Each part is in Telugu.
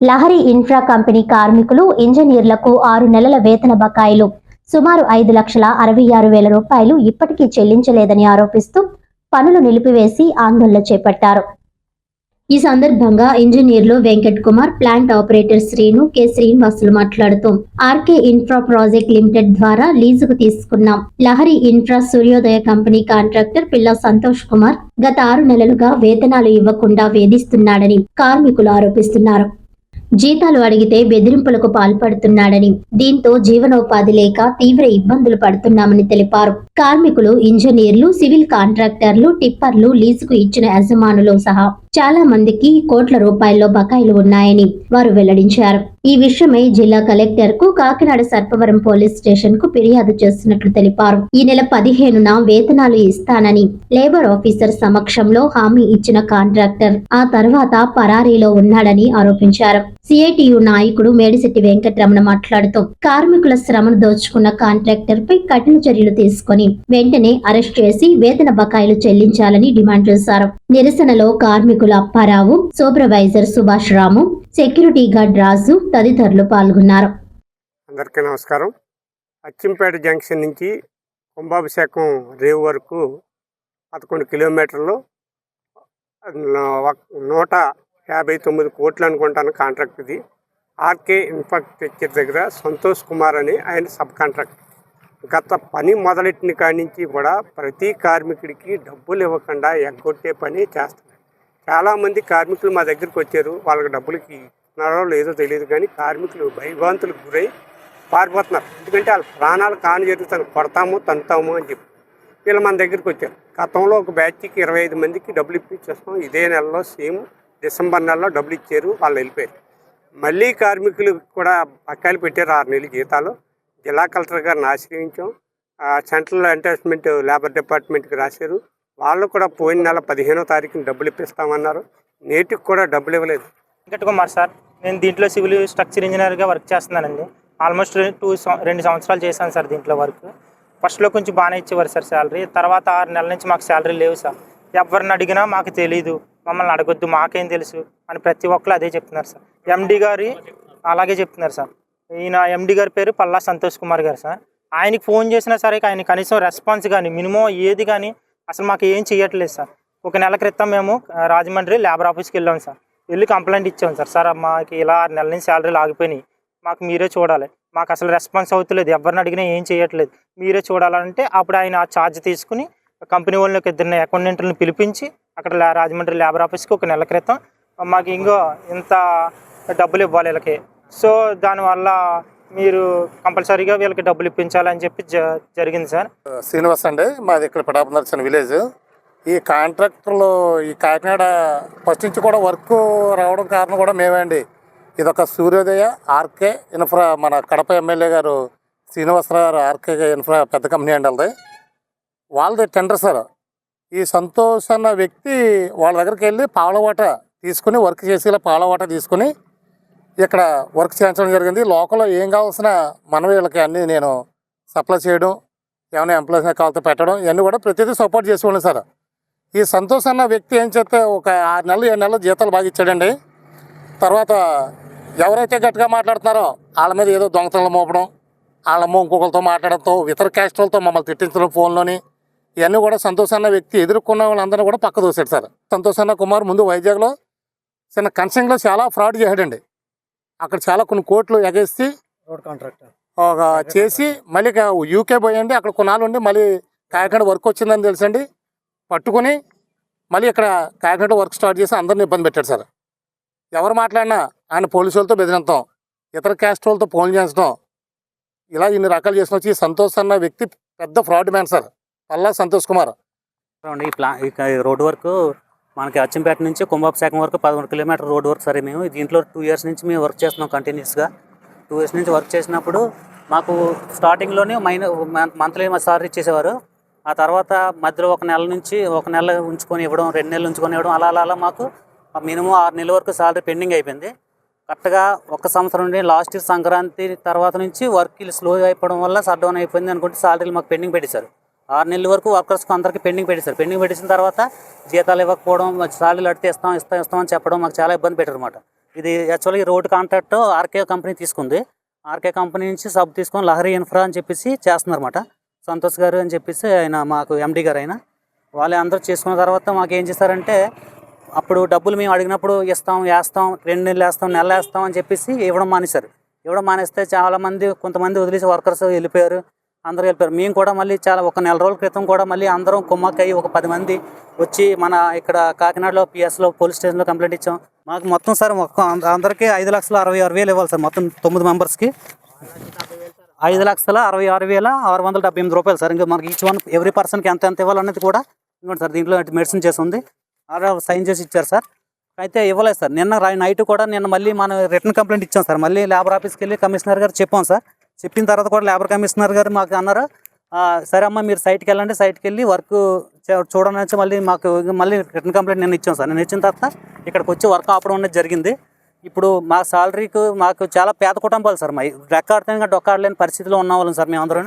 లహరి ఇన్ఫ్రా కంపెనీ కార్మికులు ఇంజనీర్లకు ఆరు నెలల వేతన బకాయిలు. సుమారు ఐదు లక్షల అరవై ఆరు వేల రూపాయలు ఇప్పటికీ చెల్లించలేదని ఆరోపిస్తూ పనులు నిలిపివేసి ఆందోళన చేపట్టారు. ఈ సందర్భంగా ఇంజనీర్లు Venkat Kumar plant operator Srinu K. Srinivasulu మాట్లాడుతూ ఆర్కే ఇన్ఫ్రా ప్రాజెక్ట్ లిమిటెడ్ ద్వారా లీజుకు తీసుకున్నాం. Lahari infra Suryodaya company contractor Pilla Santosh Kumar గత ఆరు నెలలుగా వేతనాలు ఇవ్వకుండా వేధిస్తున్నాడని కార్మికులు ఆరోపిస్తున్నారు. జీతాలు అడిగితే బెదిరింపులకు పాల్పడుతున్నాడని. దీంతో జీవనోపాధి లేక తీవ్ర ఇబ్బందులు పడుతున్నామని తెలిపారు. కార్మికులు ఇంజనీర్లు సివిల్ కాంట్రాక్టర్లు టిప్పర్లు లీజుకు ఇచ్చిన యజమానులు సహా చాలా మందికి కోట్ల రూపాయల్లో బకాయిలు ఉన్నాయని వారు వెల్లడించారు. ఈ విషయమై జిల్లా కలెక్టర్కు కాకినాడ సర్పవరం పోలీస్ స్టేషన్కు ఫిర్యాదు చేస్తున్నట్లు తెలిపారు. ఈ నెల పదిహేనున వేతనాలు ఇస్తానని లేబర్ ఆఫీసర్ సమక్షంలో హామీ ఇచ్చిన కాంట్రాక్టర్. ఆ తర్వాత పరారీలో ఉన్నాడని ఆరోపించారు. సిఐటియు నాయకుడు మేడిశెట్టి వెంకటరమణ మాట్లాడుతూ కార్మికుల శ్రమను దోచుకున్న కాంట్రాక్టర్ పై కఠిన చర్యలు తీసుకొని వెంటనే అరెస్ట్ చేసి వేతన బకాయిలు చెల్లించాలని డిమాండ్ చేశారు. నిరసనలో కార్మికుల Apparao supervisor Subhash Ramu security guard Raju తదితరులు పాల్గొన్నారు. అందరికీ నమస్కారం. అచ్చింపేట జంక్షన్ నుంచి కుంభాభిషేకం రేవు వరకు పదకొండు కిలోమీటర్లు ఒక- నూట యాభై తొమ్మిది కోట్లు అనుకుంటాను కాంట్రాక్ట్ ఇది. ఆర్కే ఇన్ఫ్రాస్ట్రక్చర్ దగ్గర సంతోష్ కుమార్ అని ఆయన సబ్ కాంట్రాక్ట్. గత పని మొదలెట్టిన కాడి నుంచి కూడా ప్రతి కార్మికుడికి డబ్బులు ఇవ్వకుండా ఎగ్గొట్టే పని చేస్తున్నారు చాలామంది కార్మికులు మా దగ్గరికి వచ్చారు. వాళ్ళకి డబ్బులకి ఇస్తున్నారో లేదో తెలియదు కానీ కార్మికులు భయభ్రాంతులకు గురై పారిపోతున్నారు. ఎందుకంటే వాళ్ళ ప్రాణాలు కాని జరుగుతాను కొడతాము తంతాము అని చెప్పి వీళ్ళు మన దగ్గరికి వచ్చారు. గతంలో ఒక బ్యాచ్కి ఇరవై ఐదు మందికి డబ్బులు ఇప్పించేస్తాం. ఇదే నెలలో సేమ్ డిసెంబర్ నెలలో డబ్బులు ఇచ్చారు. వాళ్ళు వెళ్ళిపోయారు. మళ్ళీ కార్మికులు కూడా పక్కాలు పెట్టారు ఆరు నెలలు జీతాలు. జిల్లా కలెక్టర్ గారిని ఆశ్రయించాం. ఆ, సెంట్రల్ అటాచ్మెంట్ లేబర్ డిపార్ట్మెంట్కి రాశారు. వాళ్ళు కూడా పోయిన నెల పదిహేనో తారీఖున డబ్బులు ఇప్పిస్తామన్నారు. నేటికి కూడా డబ్బులు ఇవ్వలేదు. వెంకట్ కుమార్ సార్ నేను దీంట్లో సివిల్ స్ట్రక్చర్ ఇంజనీర్గా వర్క్ చేస్తున్నానండి. ఆల్మోస్ట్ టూ రెండు సంవత్సరాలు చేశాను సార్ దీంట్లో వర్క్. ఫస్ట్లో కొంచెం బాగానే ఇచ్చేవారు సార్ శాలరీ. తర్వాత ఆరు నెలల నుంచి మాకు శాలరీ లేవు సార్. ఎవరిని అడిగినా మాకు తెలియదు మమ్మల్ని అడగొద్దు మాకేం తెలుసు అని ప్రతి ఒక్కరు అదే చెప్తున్నారు సార్. ఎండి గారి అలాగే చెప్తున్నారు సార్. ఈయన ఎండి గారి పేరు పల్లా సంతోష్ కుమార్ గారు సార్. ఆయనకి ఫోన్ చేసినా సరే ఆయన కనీసం రెస్పాన్స్ కానీ మినిమం ఏది కానీ అసలు మాకు ఏం చేయట్లేదు సార్. ఒక నెల క్రితం మేము రాజమండ్రి లేబర్ ఆఫీస్కి వెళ్ళాం సార్. వెళ్ళి కంప్లైంట్ ఇచ్చాం సార్. సార్ మాకు ఇలా ఆరు నెలల నుంచి శాలరీలు ఆగిపోయినాయి మాకు మీరే చూడాలి. మాకు అసలు రెస్పాన్స్ అవుతలేదు. ఎవరిని అడిగినా ఏం చేయట్లేదు మీరే చూడాలంటే అప్పుడు ఆయన ఆ ఛార్జ్ తీసుకుని కంపెనీ వాళ్ళకి ఇద్దరిని అకౌంటెంట్లను పిలిపించి అక్కడ రాజమండ్రి లేబర్ ఆఫీస్కి ఒక నెల క్రితం మాకు ఇంకో ఇంత డబ్బులు ఇవ్వాలి వీళ్ళకి. సో దానివల్ల మీరు కంపల్సరీగా వీళ్ళకి డబ్బులు ఇప్పించాలని చెప్పి జ జరిగింది సార్. శ్రీనివాస్ అండి మాది ఇక్కడ పిఠాపనర్చన విలేజ్. ఈ కాంట్రాక్టర్లు ఈ కాకినాడ ఫస్ట్ నుంచి కూడా వర్క్ రావడం కారణం కూడా మేమే అండి. ఇది ఒక సూర్యోదయ ఆర్కే ఇన్ఫ్రా మన కడప ఎమ్మెల్యే గారు శ్రీనివాసరావు గారు ఆర్కే ఇన్ఫ్రా పెద్ద కంపెనీ అండి వాళ్ళది. వాళ్ళది టెండర్ సార్. ఈ సంతోష్ అన్న వ్యక్తి వాళ్ళ దగ్గరికి వెళ్ళి పావలవాట తీసుకుని వర్క్ చేసేలా పావలవాట తీసుకుని ఇక్కడ వర్క్ చేయించడం జరిగింది. లోకల్లో ఏం కావాల్సిన మన వీళ్ళకి అన్నీ నేను సప్లై చేయడం ఏమైనా ఎంప్లాయీస్ కావాలతో పెట్టడం ఇవన్నీ కూడా ప్రతిదీ సపోర్ట్ చేసుకోండి సార్. ఈ సంతోష్ అన్న వ్యక్తి ఏం చేస్తే ఒక ఆరు నెలలు ఏడు నెలలు జీతాలు బాగా ఇచ్చాడండి. తర్వాత ఎవరైతే గట్టిగా మాట్లాడుతున్నారో వాళ్ళ మీద ఏదో దొంగతనం మోపడం వాళ్ళ ఇంకొకరితో మాట్లాడడంతో ఇతర క్యాస్ట్లతో మమ్మల్ని తిట్టించడం ఫోన్లోని ఇవన్నీ కూడా సంతోష్ అన్న వ్యక్తి ఎదుర్కొన్న వాళ్ళందరూ కూడా పక్క దోశాడు సార్. సంతోష్ అన్న కుమార్ ముందు వైజాగ్లో చిన్న కన్సింగ్లో చాలా ఫ్రాడ్ చేశాడండి. అక్కడ చాలా కొన్ని కోట్లు ఎగేసి రోడ్ కాంట్రాక్టర్. ఒక చేసి మళ్ళీ ఇక యూకే పోయండి అక్కడ కొనాలు ఉండి మళ్ళీ కాకినాడ వర్క్ వచ్చిందని తెలుసండి. పట్టుకొని మళ్ళీ ఇక్కడ కాకినాడ వర్క్ స్టార్ట్ చేసి అందరిని ఇబ్బంది పెట్టాడు సార్. ఎవరు మాట్లాడినా ఆయన పోలీసు వాళ్ళతో బెదిరింతాం ఇతర క్యాస్ట్ వాళ్ళతో ఫోన్ చేయించడం ఇలా ఇన్ని రకాలు చేసిన వచ్చి సంతోష్ అన్న వ్యక్తి పెద్ద fraud man sir. Palla Santosh Kumar. ఈ ప్లా ఇక ఈ రోడ్ వర్క్ మనకి అచ్చంపేట నుంచి కుంభాభిషేకం వరకు పదమూడు కిలోమీటర్ రోడ్ వర్క్ సరే మేము. దీంట్లో టూ ఇయర్స్ నుంచి మేము వర్క్ చేస్తున్నాం కంటిన్యూస్గా టూ ఇయర్స్ నుంచి వర్క్ చేసినప్పుడు మాకు స్టార్టింగ్లోనే మైన మంత్లీ సాలరీ ఇచ్చేసేవారు. ఆ తర్వాత మధ్యలో ఒక నెల నుంచి ఒక నెల ఉంచుకొని ఇవ్వడం రెండు నెలలు ఉంచుకొని ఇవ్వడం అలా అలా అలా మాకు మినిమం ఆరు నెలల వరకు సాలరీ పెండింగ్ అయిపోయింది. కరెక్ట్గా ఒక సంవత్సరం నుండి లాస్ట్ ఇయర్ సంక్రాంతి తర్వాత నుంచి వర్క్ స్లో అయిపోవడం వల్ల సర్డౌన్ డౌన్ అయిపోయింది అనుకుంటే సాలరీలు మాకు పెండింగ్ పెట్టేశారు. ఆరు నెలల వరకు వర్కర్స్కి అందరికీ పెండింగ్ పెట్టేశారు పెండింగ్ పెట్టేసిన తర్వాత జీతాలు ఇవ్వకపోవడం సాలీలు అడితే ఇస్తాం ఇస్తాం ఇస్తాం అని చెప్పడం మాకు చాలా ఇబ్బంది పెట్టారు అనమాట ఇది యాక్చువల్గా ఈ రోడ్ కాంట్రాక్ట్ ఆర్కే కంపెనీ తీసుకుంది. ఆర్కే కంపెనీ నుంచి సబ్ తీసుకొని లహరి ఇన్ఫ్రా అని చెప్పేసి చేస్తున్నారన్నమాట. సంతోష్ గారు అని చెప్పేసి ఆయన మాకు ఎండీ గారు ఆయన. వాళ్ళు అందరూ చేసుకున్న తర్వాత మాకు ఏం చేశారంటే అప్పుడు డబ్బులు మేము అడిగినప్పుడు ఇస్తాం వేస్తాం రెండు నెలలు వేస్తాం నెల వేస్తాం అని చెప్పేసి ఇవ్వడం మానేశారు. ఇవ్వడం మానేస్తే చాలామంది కొంతమంది వదిలేసి వర్కర్స్ వెళ్ళిపోయారు. అందరూ వెళ్ళిపోయారు మేము కూడా మళ్ళీ చాలా ఒక నెల రోజుల క్రితం కూడా మళ్ళీ అందరం కుమ్మక్కయ్యి ఒక పది మంది వచ్చి మన ఇక్కడ కాకినాడలో పిఎస్లో పోలీస్ స్టేషన్లో కంప్లైంట్ ఇచ్చాం. మాకు మొత్తం సార్ అందరికీ ఐదు లక్షల అరవై ఆరు వేలు ఇవ్వాలి సార్ మొత్తం తొమ్మిది మెంబర్స్కి. ఐదు లక్షల అరవై ఆరు వేల ఆరు వందల డెబ్బై ఎనిమిది రూపాయలు సార్. ఇంకా మనకి ఈచ్ వన్ ఎవ్రీ పర్సన్కి ఎంత ఎంత ఇవ్వాలన్నది కూడా ఇంకోటి సార్. దీంట్లో మెడిసిన్ చేసి ఉంది ఆర్డర్ సైన్ చేసి ఇచ్చారు సార్. అయితే ఇవ్వలేదు సార్. నిన్న నైట్ కూడా నిన్న మళ్ళీ మనం రిటర్న్ కంప్లైంట్ ఇచ్చాం సార్. మళ్ళీ లేబర్ ఆఫీస్కి వెళ్ళి కమిషనర్ గారు చెప్పాం సార్. చెప్పిన తర్వాత కూడా లేబర్ కమిషనర్ గారు మాకు అన్నారు. సరే అమ్మా మీరు సైట్కి వెళ్ళండి. సైట్కి వెళ్ళి వర్క్ చూడని వచ్చి మళ్ళీ మాకు మళ్ళీ రిటర్న్ కంప్లైంట్ నేను ఇచ్చాం సార్. నేను ఇచ్చిన తర్వాత ఇక్కడికి వచ్చి వర్క్ ఆపడం అనేది జరిగింది. ఇప్పుడు మా సాలరీకి మాకు చాలా పేద కుటుంబాలు సార్. మా రెక్కాడితే డొక్కాడలేని పరిస్థితిలో ఉన్న వాళ్ళం సార్ మేమందరూ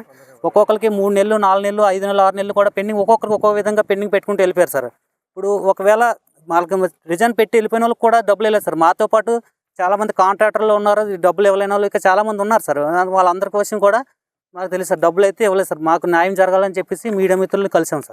ఒక్కొక్కరికి మూడు నెలలు నాలుగు నెలలు ఐదు నెలలు ఆరు నెలలు కూడా పెండింగ్ ఒక్కొక్కరికి ఒక్కొక్క విధంగా పెండింగ్ పెట్టుకుంటూ వెళ్ళిపోయారు సార్. ఇప్పుడు ఒకవేళ వాళ్ళకి రిజైన్ పెట్టి వెళ్ళిపోయిన వాళ్ళకి కూడా డబ్బులు వెళ్ళారు సార్. మాతో పాటు చాలామంది కాంట్రాక్టర్లు ఉన్నారు. డబ్బులు ఇవ్వలేని వాళ్ళు ఇంకా చాలామంది ఉన్నారు సార్. వాళ్ళందరి కోసం కూడా మాకు తెలుసు సార్ డబ్బులు అయితే ఇవ్వలేదు సార్. మాకు న్యాయం జరగాలని చెప్పేసి మీడియా మిత్రులను కలిసాం సార్.